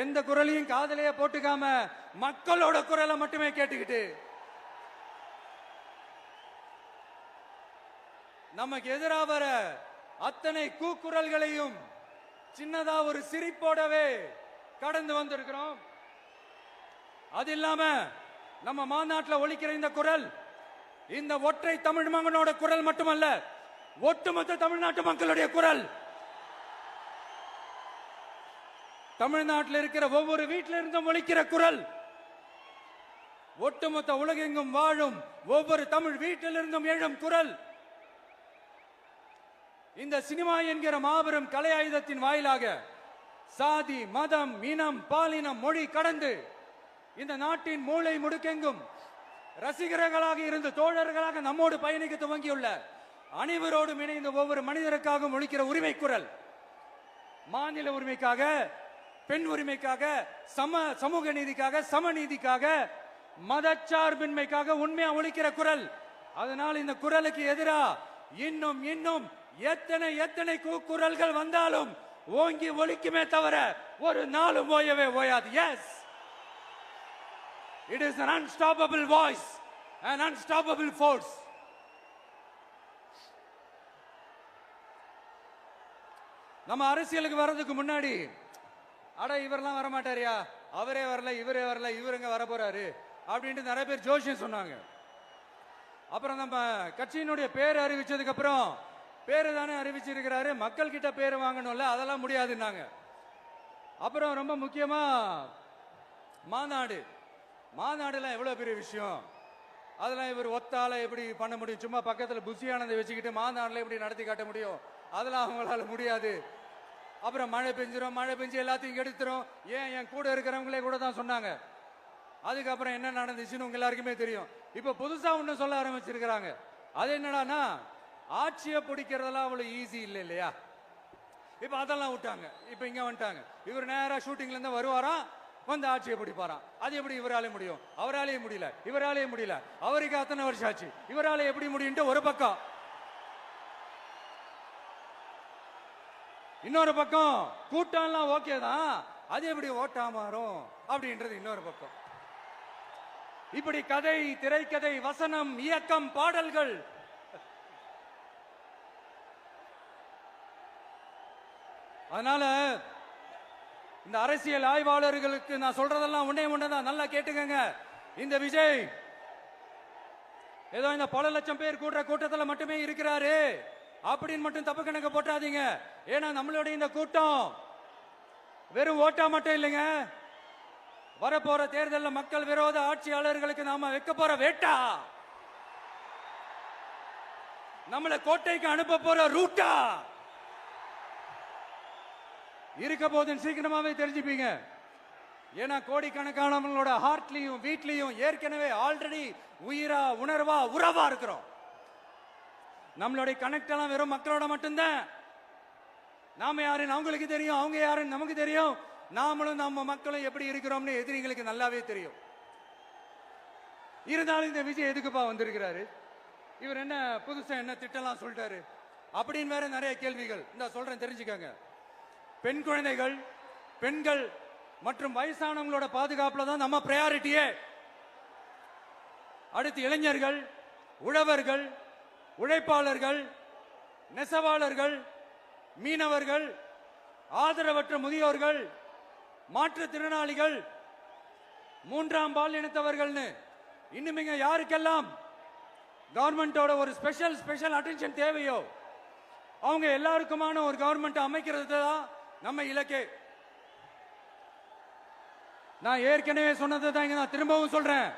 எந்த குரலையும் காதலையே போட்டுக்காம மக்களோட குரலை மட்டுமே கேட்டுக்கிட்டு நமக்கு எதிராக வர அத்தனை கூக்குரல்களையும் சின்னதா ஒரு சிரிப்போடவே கடந்து வந்திருக்கிறோம். அது இல்லாம நம்ம மாநாட்டில் ஒழிக்கிற இந்த குரல் இந்த ஒற்றை தமிழ் மகனோட குரல் மட்டுமல்ல ஒட்டுமொத்த தமிழ்நாட்டு மக்களுடைய குரல் தமிழ்நாட்டில் இருக்கிற ஒவ்வொரு வீட்டில இருந்தும் ஒழிக்கிற குரல். ஒட்டுமொத்த உலகெங்கும் வாழும் ஒவ்வொரு தமிழ் வீட்டிலிருந்தும் எழும் குரல். இந்த சினிமா என்கிற மாபெரும் கலை ஆயுதத்தின் வாயிலாக சாதி மதம் இனம் பாலினம் மொழி கடந்து இந்த நாட்டின் மூளை முடுக்கெங்கும் ரசிகர்களாக இருந்து தோழர்களாக நம்மோடு பயணிக்க துவங்கியுள்ள அனைவரோடும் இணைந்த ஒவ்வொரு மனிதருக்காகவும் ஒழிக்கிற உரிமை குரல் மாநில உரிமைக்காக பெண் உரிமைக்காக சம சமூக நீதிக்காக சமநீதிக்காக மதச்சார்பின்மைக்காக உண்மையா ஒழிக்கிற குரல். அதனால் இந்த குரலுக்கு எதிரா இன்னும் இன்னும் எத்தனை எத்தனை குரல்கள் வந்தாலும் ஓங்கி ஒழிக்குமே தவிர ஒரு நாளும் ஓயவே ஓயாது. Yes it is an unstoppable voice an unstoppable force. நம்ம அரசியலுக்கு வர்றதுக்கு முன்னாடி அட இவரெல்லாம் வர மாட்டாரியா அவரே வரல இவரே வரல இவருங்க வர போறாரு அப்படின்ட்டு நிறைய பேர் ஜோஷியம் சொன்னாங்க. அப்புறம் நம்ம கட்சியினுடைய பேர் அறிவிச்சதுக்கு அப்புறம் பேரு தானே அறிவிச்சிருக்கிறாரு. மக்கள் கிட்ட பேர் வாங்கணும்ல அதெல்லாம் முடியாதுன்னாங்க. அப்புறம் ரொம்ப முக்கியமா மாநாடு. மாநாடுலாம் எவ்வளோ பெரிய விஷயம்? அதெல்லாம் இவர் ஒத்தால எப்படி பண்ண முடியும்? சும்மா பக்கத்தில் புஷியானதை வச்சுக்கிட்டு மாநாடுல எப்படி நடத்தி காட்ட முடியும்? அதெல்லாம் அவங்களால முடியாது. அப்புறம் மழை பெஞ்சிரும் மழை பெஞ்சு எல்லாத்தையும் கெடுத்துரும். ஏன் என் கூட இருக்கிறவங்களே கூட தான் சொன்னாங்க. அதுக்கப்புறம் என்ன நடந்துச்சுன்னு உங்க எல்லாருக்குமே தெரியும். இப்ப புதுசா ஒண்ணு சொல்ல ஆரம்பிச்சிருக்கிறாங்க. அது என்னடான்னா ஆட்சியை பிடிக்கிறதெல்லாம் அவ்வளவு ஈஸி இல்லை இல்லையா? இப்ப அதெல்லாம் விட்டாங்க. இப்ப இங்க வந்துட்டாங்க. இவர் நேரா ஷூட்டிங்ல இருந்து வருவாராம் வந்து ஆட்சியை பிடிப்பாராம். அது எப்படி இவராலே முடியும்? அவராலேயே முடியல. இவராலேயே முடியல. அவருக்கு அத்தனை வருஷம் ஆச்சு. இவராலே எப்படி முடியும்ட்டு ஒரு பக்கம். இன்னொரு பக்கம் கூட்டம்லாம் ஓகே தான். அது எப்படி ஓட்டா மாறும்? அப்படின்றது இன்னொரு பக்கம். இப்படி கதை திரைக்கதை வசனம் இயக்கம் பாடல்கள். அதனால இந்த அரசியல் ஆய்வாளர்களுக்கு நான் சொல்றதெல்லாம் உன்னே ஒண்ணுதான் நல்லா கேட்டுக்கங்க. இந்த விஜய் ஏதோ இந்த பல லட்சம் பேர் கூட்டுற கூட்டத்துல மட்டுமே இருக்கிறாரு. அப்படின்னு மட்டும் தப்பு கணக்கு போட்டாதீங்க. ஏன்னா நம்மளுடைய இந்த கூட்டம் வெறும் ஓட்டா மட்டும் இல்லைங்க. வரப்போற தேர்தலில் மக்கள் விரோத ஆட்சியாளர்களுக்கு நாம வைக்க போற வேட்டா. நம்மளை கோட்டைக்கு அனுப்ப போற ரூட்டா. இருக்க போதுன்னு சீக்கிரமாவே தெரிஞ்சுப்பீங்க. ஏன்னா கோடிக்கணக்கானவங்களோட ஹார்ட்லயும் வீட்லயும் ஏற்கனவே ஆல்ரெடி உயிரா உணர்வா உறவா இருக்கிறோம். நம்மளுடைய கனெக்ட் எல்லாம் வெறும் மக்களோட மட்டும்தான். நாம யாருன்னு அவங்களுக்கு தெரியும் அவங்க யாருன்னு நமக்கு தெரியும். நாமளும் நம்ம மக்களும் எப்படி இருக்கிறோம்னு எதிரிகளுக்கு நல்லாவே தெரியும். இருந்தாலும் இந்த விஜய் எதுக்குப்பா வந்திருக்கிறாரு? இவர் என்ன புதுசா என்ன திட்டம்லாம் சொல்லிட்டாரு? அப்படின்னு வேற நிறைய கேள்விகள். இந்த சொல்றேன் தெரிஞ்சுக்கோங்க. பெண் குழந்தைகள் பெண்கள் மற்றும் வயசானவங்களோட பாதுகாப்புல தான் நம்ம பிரையாரிட்டியே அடுத்து இளைஞர்கள் உழவர்கள் உழைப்பாளர்கள் நெசவாளர்கள் மீனவர்கள் ஆதரவற்ற முதியோர்கள் மாற்றுத்திறனாளிகள் மூன்றாம் பால் இனத்தவர்கள்னு இன்னும் யாருக்கெல்லாம் கவர்மெண்டோட ஒரு ஸ்பெஷல் ஸ்பெஷல் அட்டென்ஷன் தேவையோ அவங்க எல்லாருக்குமான ஒரு கவர்மெண்ட் அமைக்கிறது தான் நம்ம இலக்கே. நான் ஏற்கனவே சொன்னது தான் இங்க நான் திரும்பவும் சொல்றேன்.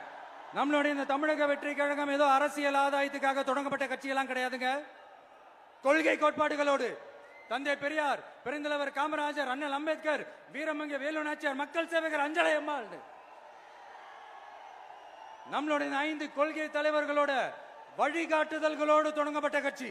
நம்மளுடைய இந்த தமிழக வெற்றி கழகம் ஏதோ அரசியல் ஆதாயத்துக்காக தொடங்கப்பட்ட கட்சியெல்லாம் கிடையாதுங்க. கொள்கை கோட்பாடுகளோடு தந்தை பெரியார் பெருந்தலைவர் காமராஜர் அண்ணல் அம்பேத்கர் வீரமங்க வேலு நாச்சியார் மக்கள் சேவகர் அஞ்சலை அம்மாள் நம்மளுடைய ஐந்து கொள்கை தலைவர்களோட வழிகாட்டுதல்களோடு தொடங்கப்பட்ட கட்சி.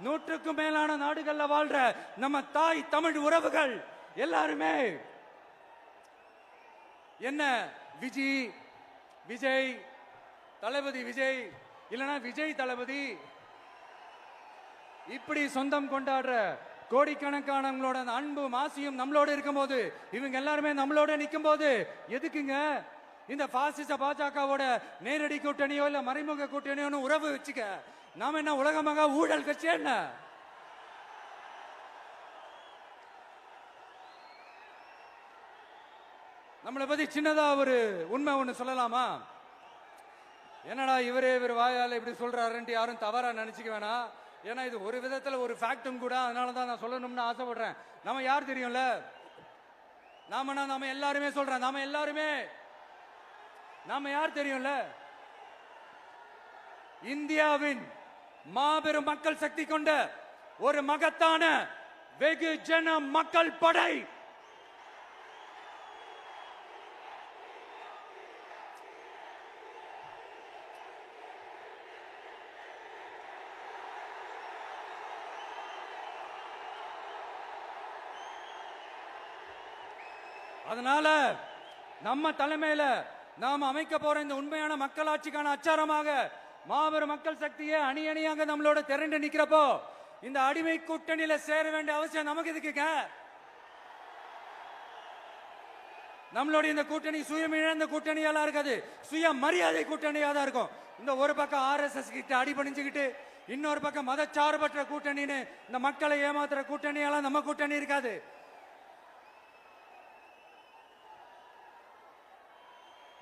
நூற்றுக்கும் மேலான நாடுகள்ல வாழ்ற நம்ம தாய் தமிழ் உறவுகள் எல்லாருமே. என்ன? விஜி விஜய் தளபதி விஜய் இல்லனா விஜய் தளபதி. இப்படி சொந்தம் கொண்டாடுற கோடிக்கணக்கானவங்களோட அன்பும் ஆசையும் நம்மளோட இருக்கும்போது இவங்க எல்லாருமே நம்மளோட நிற்கும் போது எதுக்குங்க? இந்த பாசிச பாஜகவோட நேரடி கூட்டணியோ இல்ல மறைமுக கூட்டணியோன்னு உறவு வச்சுக்க. நாம என்ன உலகமாக ஊழல் கட்சி என்ன? நம்மளை பத்தி சின்னதா ஒரு உண்மை ஒண்ணு சொல்லலாமா? என்னடா இவரே இவர் வாயால் இப்படி சொல்றாருன்ட்டு யாரும் தவறா நினைச்சுக்க வேணாம் ஏன்னா இது ஒரு விதத்துல ஒரு ஃபேக்டும் கூட அதனால தான் நான் சொல்லணும்னு ஆசைப்படுறேன். நம்ம யார் தெரியும்ல? நாம நாம எல்லாருமே சொல்றேன் நாம எல்லாருமே நாம யார் தெரியும்ல? இந்தியாவின் மாபெரும் மக்கள் சக்தி கொண்ட ஒரு மகத்தான வெகுஜன மக்கள் படை. அதனால நம்ம தலைமையில நாம் அமைக்க போற இந்த உண்மையான மக்களாட்சிக்கான அச்சாரமாக மாபெரும் மக்கள் சக்தியே அணி அணியாக நம்மளோட திரண்டு நிக்கிறப்போ இந்த அடிமை கூட்டணியில சேர வேண்டிய அவசியம் நமக்கு இதுக்கு நம்மளுடைய இந்த கூட்டணி சுயம் இழந்த கூட்டணியெல்லாம் இருக்காது. சுய மரியாதை கூட்டணியாக தான் இருக்கும். இந்த ஒரு பக்கம் ஆர்எஸ்எஸ் கிட்ட அடிபணிஞ்சுக்கிட்டு இன்னொரு பக்கம் மதச்சார்பற்ற கூட்டணின்னு இந்த மக்களை ஏமாத்துற கூட்டணியெல்லாம் நம்ம கூட்டணி இருக்காது.